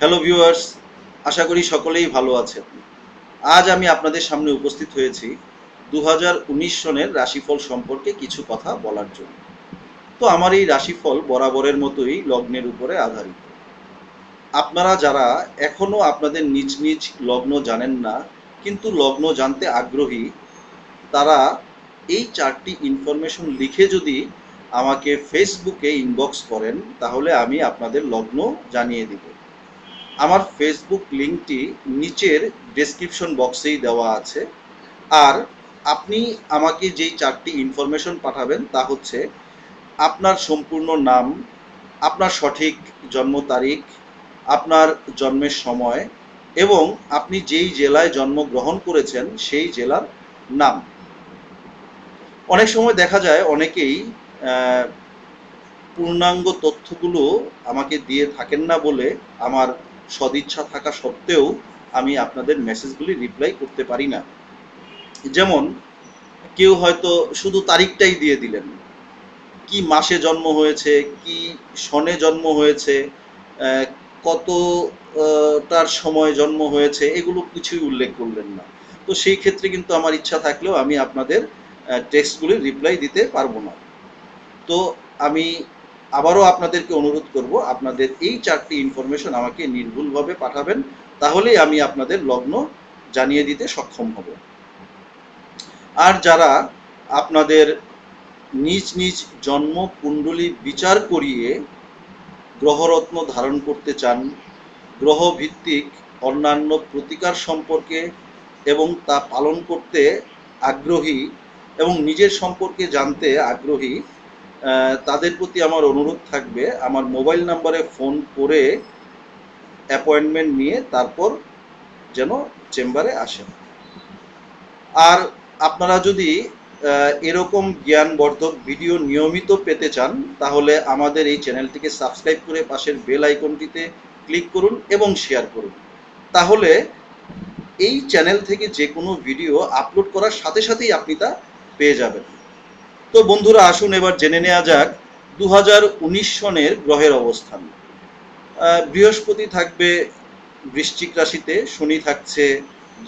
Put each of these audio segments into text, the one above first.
Hello viewers আশা করি সকলেই ভালো আছেন। আজ আমি আপনাদের সামনে উপস্থিত হয়েছি দু হাজার উনিশ সনের রাশিফল সম্পর্কে কিছু কথা বলার জন্য। তো আমার এই রাশিফল বরাবরের মতোই লগ্নের উপরে আধারিত। আপনারা যারা এখনও আপনাদের নিজ নিজ লগ্ন জানেন না, কিন্তু লগ্ন জানতে আগ্রহী, তারা এই চারটি ইনফরমেশন লিখে যদি আমাকে ফেসবুকে ইনবক্স করেন, তাহলে আমি আপনাদের লগ্ন জানিয়ে দিব। আমার ফেসবুক লিঙ্কটি নিচের ডেসক্রিপশন বক্সেই দেওয়া আছে। আর আপনি আমাকে যেই চারটি ইনফরমেশন পাঠাবেন তা হচ্ছে আপনার সম্পূর্ণ নাম, আপনার সঠিক জন্ম তারিখ, আপনার জন্মের সময় এবং আপনি যেই জেলায় জন্মগ্রহণ করেছেন সেই জেলার নাম। অনেক সময় দেখা যায় অনেকেই পূর্ণাঙ্গ তথ্যগুলো আমাকে দিয়ে থাকেন না বলে আমার সদিচ্ছা থাকা সত্ত্বেও আমি আপনাদের মেসেজগুলি রিপ্লাই করতে পারি না। যেমন কেউ হয়তো শুধু তারিখটাই দিয়ে দিলেন। কি মাসে জন্ম হয়েছে কি সনে জন্ম হয়েছে আহ, কতটার সময় জন্ম হয়েছে এগুলো কিছুই উল্লেখ করলেন না। তো সেই ক্ষেত্রে কিন্তু আমার ইচ্ছা থাকলেও আমি আপনাদের টেক্সটগুলি রিপ্লাই দিতে পারব না। তো আমি আবারও আপনাদেরকে অনুরোধ করব, আপনাদের এই চারটি ইনফরমেশন আমাকে নির্ভুলভাবে পাঠাবেন, তাহলেই আমি আপনাদের লগ্ন জানিয়ে দিতে সক্ষম হব। আর যারা আপনাদের নিজ নিজ জন্ম কুণ্ডলী বিচার করিয়ে গ্রহরত্ন ধারণ করতে চান গ্রহ ভিত্তিক অন্যান্য প্রতিকার সম্পর্কে এবং তা পালন করতে আগ্রহী এবং নিজের সম্পর্কে জানতে আগ্রহী তাদের প্রতি আমার অনুরোধ থাকবে আমার মোবাইল নাম্বারে ফোন করে অ্যাপয়েন্টমেন্ট নিয়ে তারপর যেন চেম্বারে আসেন। আর আপনারা যদি এরকম জ্ঞানবর্ধক ভিডিও নিয়মিত পেতে চান, তাহলে আমাদের এই চ্যানেলটিকে সাবস্ক্রাইব করে পাশের বেল আইকনটিতে ক্লিক করুন এবং শেয়ার করুন। তাহলে এই চ্যানেল থেকে যে কোনো ভিডিও আপলোড করার সাথে সাথেই আপনি তা পেয়ে যাবেন। তো বন্ধুরা, আসুন এবার জেনে নেওয়া যাক দু হাজার উনিশ সনের গ্রহের অবস্থান। বৃহস্পতি থাকবে বৃশ্চিক রাশিতে, শনি থাকছে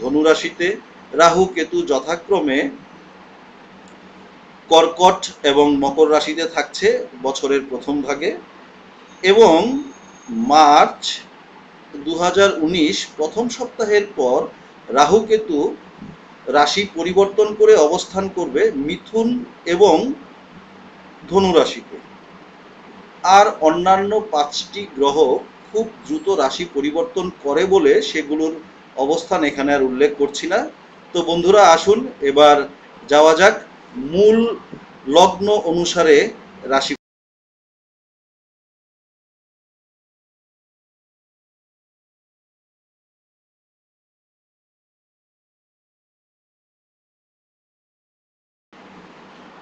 ধনু রাশিতে, রাহু কেতু যথাক্রমে কর্কট এবং মকর রাশিতে থাকছে বছরের প্রথম ভাগে এবং মার্চ দু হাজার উনিশ প্রথম সপ্তাহের পর রাহু কেতু রাশি পরিবর্তন করে অবস্থান করবে মিথুন এবং ধনু রাশিতে আর অন্যান্য পাঁচটি গ্রহ খুব দ্রুত রাশি পরিবর্তন করে বলে সেগুলোর অবস্থান এখানে আর উল্লেখ করছি না। তো বন্ধুরা, আসুন, এবার যাওয়া যাক মূল লগ্ন অনুসারে রাশি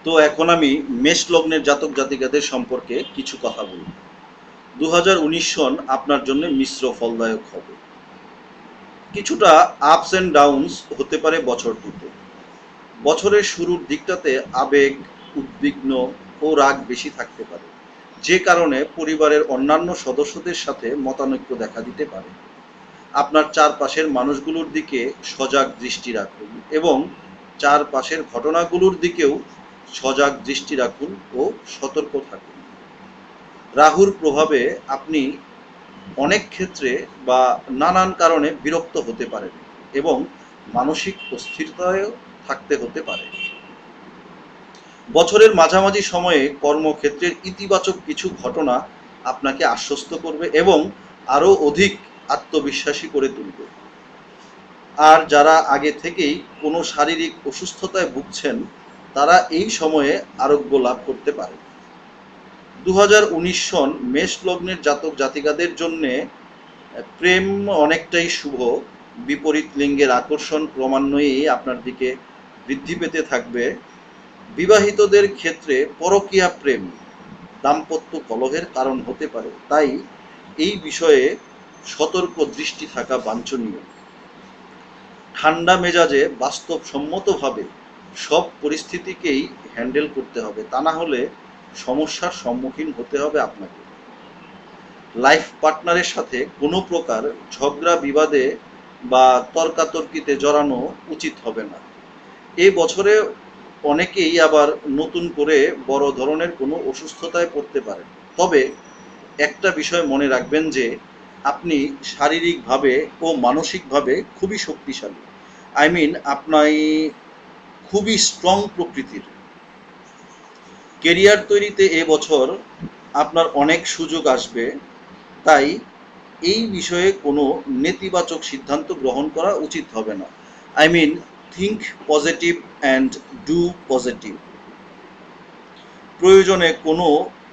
তো এখন আমি মেষ লগ্নের জাতক জাতিকাদের সম্পর্কে কিছু কথা বলব। দু সন আপনার জন্য মিশ্র ফলদায়ক হবে। কিছুটা আপস অ্যান্ড ডাউনস হতে পারে বছরটিতে বছরের শুরুর দিকটাতে আবেগ, উদ্বিগ্ন ও রাগ বেশি থাকতে পারে, যে কারণে পরিবারের অন্যান্য সদস্যদের সাথে মতানৈক্য দেখা দিতে পারে। আপনার চারপাশের মানুষগুলোর দিকে সজাগ দৃষ্টি রাখুন এবং চারপাশের ঘটনাগুলোর দিকেও সজাগ দৃষ্টি রাখুন ও সতর্ক থাকুন। রাহুর প্রভাবে আপনি অনেক ক্ষেত্রে বা নানান কারণে বিরক্ত হতে পারেন এবং মানসিক অস্থিরতায়ও থাকতে হতে পারে। বছরের মাঝামাঝি সময়ে কর্মক্ষেত্রের ইতিবাচক কিছু ঘটনা আপনাকে আশ্বস্ত করবে এবং আরও অধিক আত্মবিশ্বাসী করে তুলবে। আর যারা আগে থেকেই কোনো শারীরিক অসুস্থতায় ভুগছেন তারা এই সময়ে আরোগ্য লাভ করতে পারে। দু হাজার উনিশ সন মেষ লগ্নের জাতক জাতিকাদের জন্যে প্রেম অনেকটাই শুভ। বিপরীত লিঙ্গের আকর্ষণ ক্রমান্বয়েই আপনার দিকে বৃদ্ধি পেতে থাকবে। বিবাহিতদের ক্ষেত্রে পরকীয়া প্রেম দাম্পত্য কলহের কারণ হতে পারে। তাই এই বিষয়ে সতর্ক দৃষ্টি থাকা বাঞ্ছনীয়। ঠান্ডা মেজাজে বাস্তবসম্মতভাবে সব পরিস্থিতিকেই হ্যান্ডেল করতে হবে। তা না হলে সমস্যার সম্মুখীন হতে হবে আপনাকে। লাইফ পার্টনারের সাথে কোনো প্রকার ঝগড়া, বিবাদে বা তর্কাতর্কিতে জড়ানো উচিত হবে না। এই বছরে অনেকেই আবার নতুন করে বড় ধরনের কোনো অসুস্থতায় পড়তে পারেন। তবে একটা বিষয় মনে রাখবেন যে, আপনি শারীরিকভাবে ও মানসিকভাবে খুবই শক্তিশালী। আই মিন, আপনি খুবই স্ট্রং প্রকৃতির। কেরিয়ার তৈরিতে এবছর আপনার অনেক সুযোগ আসবে, তাই এই বিষয়ে কোনো নেতিবাচক সিদ্ধান্ত গ্রহণ করা উচিত হবে না। I mean think positive and do positive প্রয়োজনে কোনো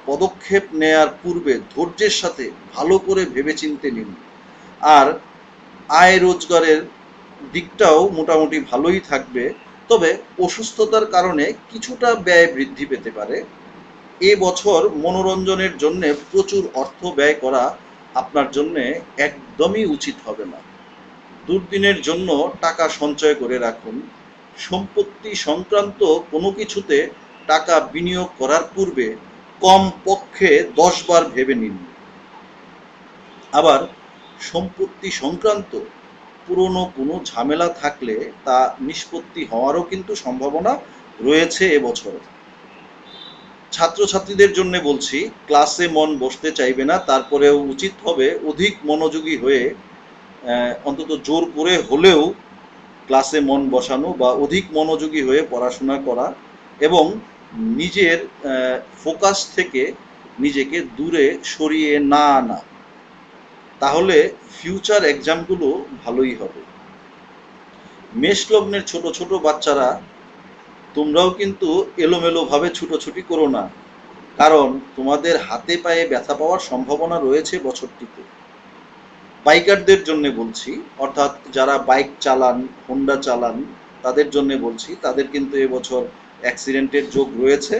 পদক্ষেপ নেয়ার পূর্বে ধৈর্যের সাথে ভালো করে ভেবেচিন্তে নিন। আর আয় রোজগারের দিকটাও মোটামুটি ভালোই থাকবে তবে অসুস্থতার কারণে কিছুটা ব্যয় বৃদ্ধি পেতে পারে। এ বছর মনোরঞ্জনের জন্য প্রচুর অর্থ ব্যয় করা আপনার জন্য একদমই উচিত হবে না। দুর্দিনের জন্য টাকা সঞ্চয় করে রাখুন। সম্পত্তি সংক্রান্ত কোনো কিছুতে টাকা বিনিয়োগ করার পূর্বে কম পক্ষে দশ বার ভেবে নিন। আবার সম্পত্তি সংক্রান্ত পুরনো কোনো ঝামেলা থাকলে তা নিষ্পত্তি হওয়ারও কিন্তু সম্ভাবনা রয়েছে এবছর। ছাত্রছাত্রীদের জন্য বলছি, ক্লাসে মন বসতে চাইবে না, তারপরেও উচিত হবে অধিক মনোযোগী হয়ে অন্তত জোর করে হলেও ক্লাসে মন বসানো বা অধিক মনোযোগী হয়ে পড়াশোনা করা এবং নিজের ফোকাস থেকে নিজেকে দূরে সরিয়ে না আনা। তাহলে ফিউচার এক্সামগুলো ভালোই হবে। মেষ লগ্নের ছোট ছোট বাচ্চারা, তোমরাও কিন্তু এলোমেলোভাবে ছুটোছুটি করো না, কারণ তোমাদের হাতে পায়ে ব্যথা পাওয়ার সম্ভাবনা রয়েছে বছরটিতে। বাইকারদের জন্য বলছি, অর্থাৎ যারা বাইক চালান হোন্ডা চালান, তাদের জন্য বলছি, তাদের কিন্তু এবছর অ্যাক্সিডেন্টের যোগ রয়েছে।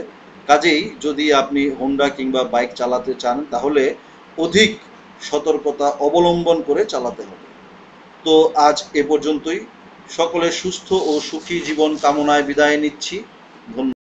কাজেই যদি আপনি হোন্ডা কিংবা বাইক চালাতে চান, তাহলে অধিক সতর্কতা অবলম্বন করে চালাতে হবে। তো আজ এ পর্যন্তই। সকলের সুস্থ ও সুখী জীবন কামনায় বিদায় নিচ্ছি। ধন্যবাদ।